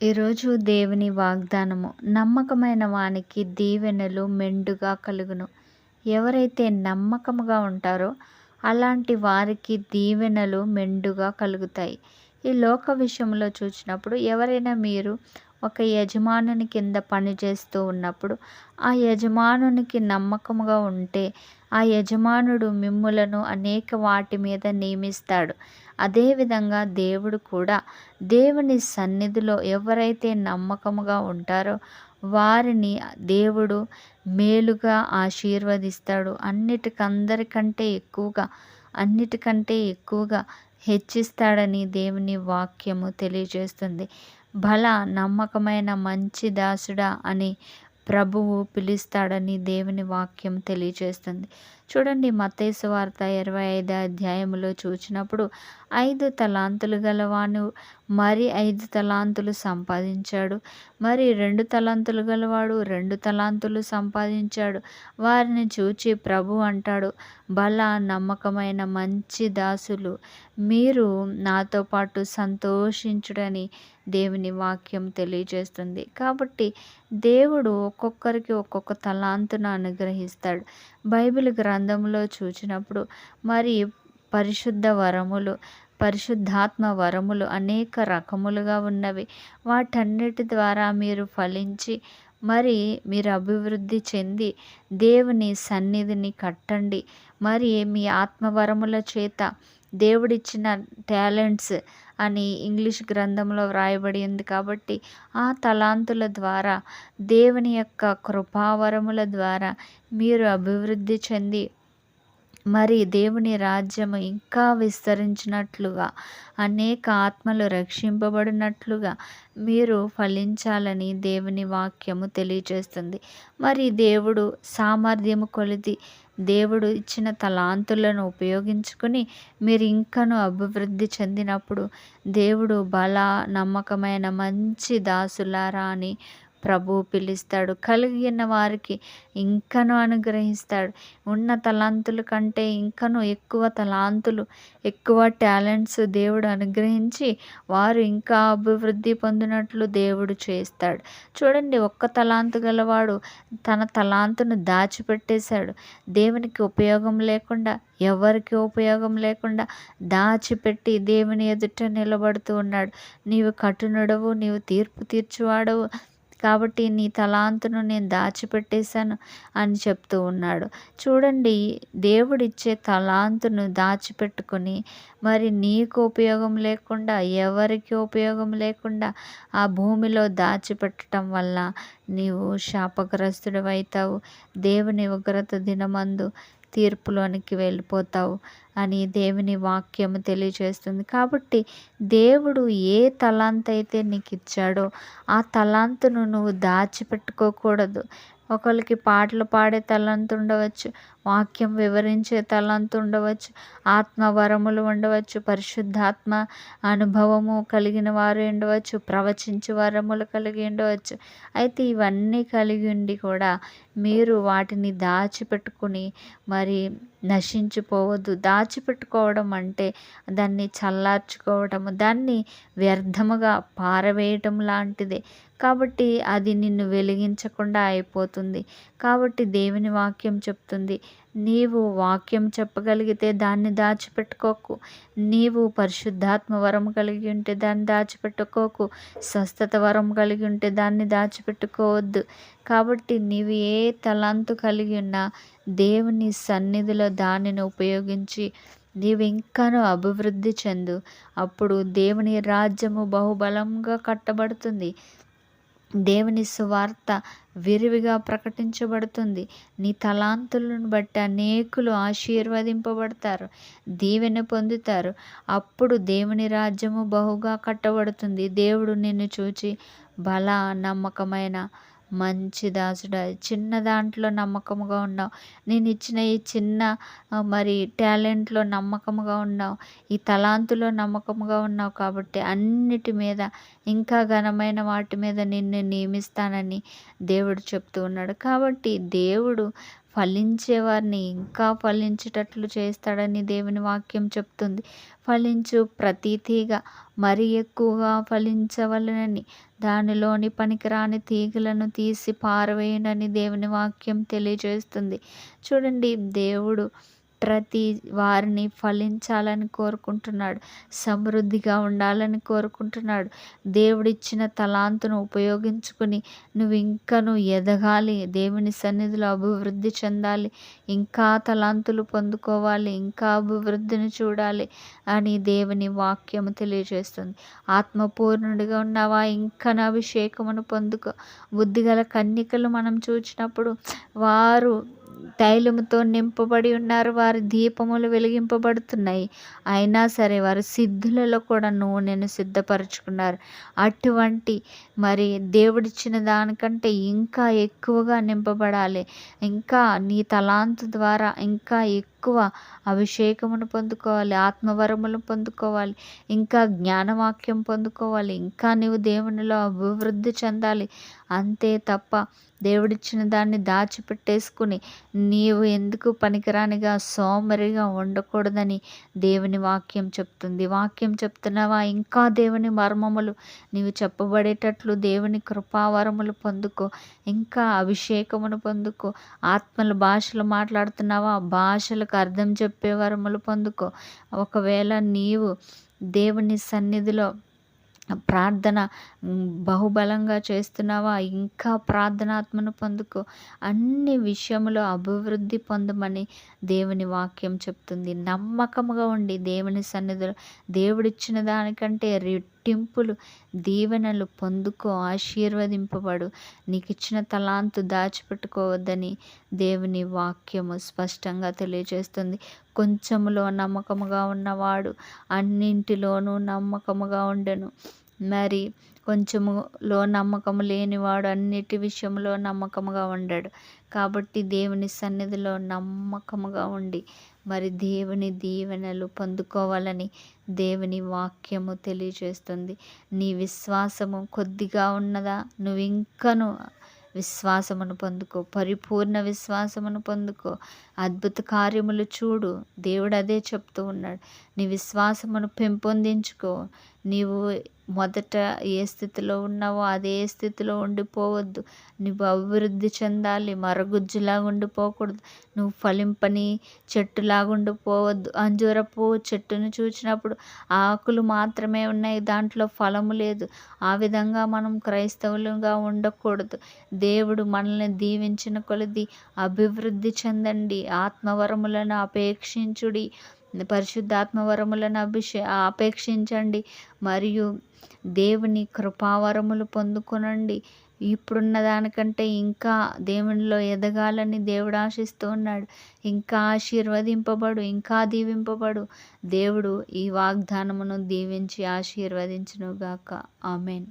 ఈరోజు దేవుని వాగ్దానము నమ్మకమైన వానికి దీవెనలు మెండుగా కలుగును. ఎవరైతే నమ్మకముగా ఉంటారో అలాంటి వారికి దీవెనలు మెండుగా కలుగుతాయి. ఈ లోక విషయంలో చూసినప్పుడు ఎవరైనా మీరు ఒక యజమానుని కింద పనిచేస్తూ ఉన్నప్పుడు ఆ యజమానునికి నమ్మకముగా ఉంటే ఆ యజమానుడు మిమ్ములను అనేక వాటి మీద నియమిస్తాడు. అదేవిధంగా దేవుడు కూడా దేవుని సన్నిధిలో ఎవరైతే నమ్మకముగా ఉంటారో వారిని దేవుడు మేలుగా ఆశీర్వదిస్తాడు. అన్నిటికందరికంటే ఎక్కువగా అన్నిటికంటే ఎక్కువగా హెచ్చిస్తాడని దేవుని వాక్యము తెలియజేస్తుంది. బల నమ్మకమైన మంచి దాసుడా అని ప్రభువు పిలుస్తాడని దేవుని వాక్యం తెలియజేస్తుంది. చూడండి మతేసు వార్త ఇరవై ఐదు అధ్యాయంలో చూచినప్పుడు ఐదు తలాంతులు గలవాను మరి ఐదు తలాంతులు సంపాదించాడు. మరి రెండు తలాంతులు గలవాడు రెండు తలాంతులు సంపాదించాడు. వారిని చూచి ప్రభు అంటాడు బల నమ్మకమైన మంచి దాసులు మీరు నాతో పాటు సంతోషించుడని దేవుని వాక్యం తెలియజేస్తుంది. కాబట్టి దేవుడు ఒక్కొక్కరికి ఒక్కొక్క తలాంతును అనుగ్రహిస్తాడు. బైబిల్ గ్రంథంలో చూచినప్పుడు మరి పరిశుద్ధ వరములు పరిశుద్ధాత్మ వరములు అనేక రకములుగా ఉన్నవి. వాటన్నిటి ద్వారా మీరు ఫలించి మరి మీరు అభివృద్ధి చెంది దేవుని సన్నిధిని కట్టండి. మరి మీ ఆత్మవరముల చేత దేవుడిచ్చిన టాలెంట్స్ అని ఇంగ్లీష్ గ్రంథంలో వ్రాయబడి ఉంది కాబట్టి ఆ తలాంతుల ద్వారా దేవుని యొక్క కృపావరముల ద్వారా మీరు అభివృద్ధి చెంది మరి దేవుని రాజ్యము ఇంకా విస్తరించినట్లుగా అనేక ఆత్మలు రక్షింపబడినట్లుగా మీరు ఫలించాలని దేవుని వాక్యము తెలియజేస్తుంది మరి దేవుడు సామర్థ్యము కొలిది దేవుడు ఇచ్చిన తలాంతులను ఉపయోగించుకుని మీరు ఇంకను అభివృద్ధి చెందినప్పుడు దేవుడు బల నమ్మకమైన మంచి దాసులారా అని ప్రభువు పిలుస్తాడు. కలిగిన వారికి ఇంకను అనుగ్రహిస్తాడు. ఉన్న తలాంతుల కంటే ఇంకను ఎక్కువ తలాంతులు ఎక్కువ టాలెంట్స్ దేవుడు అనుగ్రహించి వారు ఇంకా అభివృద్ధి పొందినట్లు దేవుడు చేస్తాడు. చూడండి ఒక్క తలాంతు గలవాడు తన తలాంతును దాచిపెట్టేశాడు. దేవునికి ఉపయోగం లేకుండా ఎవరికి ఉపయోగం లేకుండా దాచిపెట్టి దేవుని ఎదుట నిలబడుతూ ఉన్నాడు. నీవు కఠినుడవు నీవు తీర్పు తీర్చువాడవు కాబట్టి నీ తలాంతును నేను దాచిపెట్టేశాను అని చెప్తూ ఉన్నాడు. చూడండి దేవుడిచ్చే తలాంతును దాచిపెట్టుకుని మరి నీకు ఉపయోగం లేకుండా ఎవరికి ఉపయోగం లేకుండా ఆ భూమిలో దాచిపెట్టడం వల్ల నీవు శాపగ్రస్తుడు అవుతావు దేవుని ఉగ్రత దినమందు తీర్పులోనికి వెళ్ళిపోతావు అని దేవుని వాక్యము తెలియజేస్తుంది. కాబట్టి దేవుడు ఏ తలాంత్ అయితే నీకు ఇచ్చాడో ఆ తలాంతును నువ్వు దాచిపెట్టుకోకూడదు. ఒకరికి పాటలు పాడే తలంతు ఉండవచ్చు వాక్యం వివరించే తలంతు ఉండవచ్చు ఆత్మ వరములు ఉండవచ్చు పరిశుద్ధాత్మ అనుభవము కలిగిన వారు ఉండవచ్చు ప్రవచించే వరములు కలిగి ఉండవచ్చు. అయితే ఇవన్నీ కలిగి ఉండి కూడా మీరు వాటిని దాచిపెట్టుకుని మరి నశించిపోవద్దు. దాచిపెట్టుకోవడం అంటే దాన్ని చల్లార్చుకోవడము దాన్ని వ్యర్థముగా పారవేయటం లాంటిదే. కాబట్టి అది నిన్ను వెలిగించకుండా అయిపోతుంది. కాబట్టి దేవుని వాక్యం చెప్తుంది నీవు వాక్యం చెప్పగలిగితే దాన్ని దాచిపెట్టుకోకు. నీవు పరిశుద్ధాత్మ వరం కలిగి ఉంటే దాన్ని దాచిపెట్టుకోకు. స్వస్థత వరం కలిగి ఉంటే దాన్ని దాచిపెట్టుకోవద్దు. కాబట్టి నీవు ఏ తలాంతు కలిగి ఉన్నా దేవుని సన్నిధిలో దానిని ఉపయోగించి నీవు ఇంకాను అభివృద్ధి చెందు. అప్పుడు దేవుని రాజ్యము బహుబలంగా కట్టబడుతుంది. దేవుని సువార్త విరివిగా ప్రకటించబడుతుంది. నీ తలాంతులను బట్టి అనేకులు ఆశీర్వదింపబడతారు దీవెన పొందుతారు. అప్పుడు దేవుని రాజ్యము బహుగా కట్టబడుతుంది. దేవుడు నిన్ను చూచి బల నమ్మకమైన మంచి దాసుడా చిన్న దాంట్లో నమ్మకముగా ఉన్నావు. నేను ఇచ్చిన ఈ చిన్న మరి టాలెంట్లో నమ్మకముగా ఉన్నావు. ఈ తలాంతులో నమ్మకముగా ఉన్నావు కాబట్టి అన్నిటి మీద ఇంకా ఘనమైన వాటి మీద నిన్ను నియమిస్తానని దేవుడు చెప్తూ ఉన్నాడు. కాబట్టి దేవుడు ఫలించేవారిని ఇంకా ఫలించేటట్లు చేస్తాడని దేవుని వాక్యం చెప్తుంది. ఫలించు ప్రతి తీగ మరి ఎక్కువగా ఫలించవలనని దానిలోని పనికిరాని తీగలను తీసి పారవేయనని దేవుని వాక్యం తెలియజేస్తుంది. చూడండి దేవుడు ప్రతి వారిని ఫలించాలని కోరుకుంటున్నాడు. సమృద్ధిగా ఉండాలని కోరుకుంటున్నాడు. దేవుడిచ్చిన తలాంతును ఉపయోగించుకుని నువ్వు ఇంకను ఎదగాలి. దేవుని సన్నిధిలో అభివృద్ధి చెందాలి. ఇంకా తలాంతులు పొందుకోవాలి. ఇంకా అభివృద్ధిని చూడాలి అని దేవుని వాక్యము తెలియజేస్తుంది. ఆత్మపూర్ణుడిగా ఉన్నావా? ఇంకా అభిషేకమును పొందుకో. బుద్ధిగల కన్యకలు మనం చూచినప్పుడు వారు తైలముతో నింపబడి ఉన్నారు. వారి దీపములు వెలిగింపబడుతున్నాయి. అయినా సరే వారు సిద్ధులలో కూడా నూనెను సిద్ధపరచుకున్నారు. అటువంటి మరి దేవుడిచ్చిన దానికంటే ఇంకా ఎక్కువగా నింపబడాలి. ఇంకా నీ తలాంతు ద్వారా ఇంకా ఎక్కువ ఎక్కువ అభిషేకమును పొందుకోవాలి ఆత్మవరములు పొందుకోవాలి ఇంకా జ్ఞానవాక్యం పొందుకోవాలి ఇంకా నీవు దేవునిలో అభివృద్ధి చెందాలి. అంతే తప్ప దేవుడిచ్చిన దాన్ని దాచిపెట్టేసుకుని నీవు ఎందుకు పనికిరానిగా సోమరిగా ఉండకూడదని దేవుని వాక్యం చెప్తుంది. వాక్యం చెప్తున్నావా? ఇంకా దేవుని మర్మములు నీవు చెప్పబడేటట్లు దేవుని కృపావరములు పొందుకో ఇంకా అభిషేకమును పొందుకో. ఆత్మల భాషలు మాట్లాడుతున్నావా? వాళ్ళకు అర్థం చెప్పే వరములు పొందుకో. ఒకవేళ నీవు దేవుని సన్నిధిలో ప్రార్థన బహుబలంగా చేస్తున్నావా ఇంకా ప్రార్థనాత్మను పొందుకో. అన్ని విషయంలో అభివృద్ధి పొందమని దేవుని వాక్యం చెప్తుంది. నమ్మకముగా ఉండి దేవుని సన్నిధిలో దేవుడిచ్చిన దానికంటే రెట్టింపులు దీవెనలు పొందుకో ఆశీర్వదింపబడు. నీకు ఇచ్చిన తలాంతు దాచిపెట్టుకోవద్దని దేవుని వాక్యము స్పష్టంగా తెలియజేస్తుంది. కొంచెములో నమ్మకముగా ఉన్నవాడు అన్నింటిలోనూ నమ్మకముగా ఉండను. మరి కొంచెములో నమ్మకము లేనివాడు అన్నిటి విషయంలో నమ్మకముగా ఉండడు. కాబట్టి దేవుని సన్నిధిలో నమ్మకముగా ఉండి మరి దేవుని దీవెనలు పొందుకోవాలని దేవుని వాక్యము తెలియజేస్తుంది. నీ విశ్వాసము కొద్దిగా ఉన్నదా? నువ్వు ఇంకను విశ్వాసమును పొందుకో. పరిపూర్ణ విశ్వాసమును పొందుకో. అద్భుత కార్యములు చూడు. దేవుడు అదే చెప్తూ ఉన్నాడు. నీ విశ్వాసమును పెంపొందించుకో. నీవు మొదట ఏ స్థితిలో ఉన్నావో అదే స్థితిలో ఉండిపోవద్దు. నువ్వు అభివృద్ధి చెందాలి మరగుజ్జులాగా ఉండిపోకూడదు. నువ్వు ఫలింపని చెట్టులాగా ఉండిపోవద్దు. అంజూరపు చెట్టును చూసినప్పుడు ఆకులు మాత్రమే ఉన్నాయి దాంట్లో ఫలము లేదు. ఆ విధంగా మనం క్రైస్తవులుగా ఉండకూడదు. దేవుడు మనల్ని దీవించిన కొలది అభివృద్ధి చెందండి. ఆత్మవరములను అపేక్షించుడి. పరిశుద్ధాత్మ వరములను అభిషే ఆపేక్షించండి మరియు దేవుని కృపావరములు పొందుకొనండి. ఇప్పుడున్న దానికంటే ఇంకా దేవునిలో ఎదగాలని దేవుడు ఆశిస్తూ ఉన్నాడు. ఇంకా ఆశీర్వదింపబడు ఇంకా దీవింపబడు. దేవుడు ఈ వాగ్దానమును దీవించి ఆశీర్వదించునుగాక. ఆమెన్.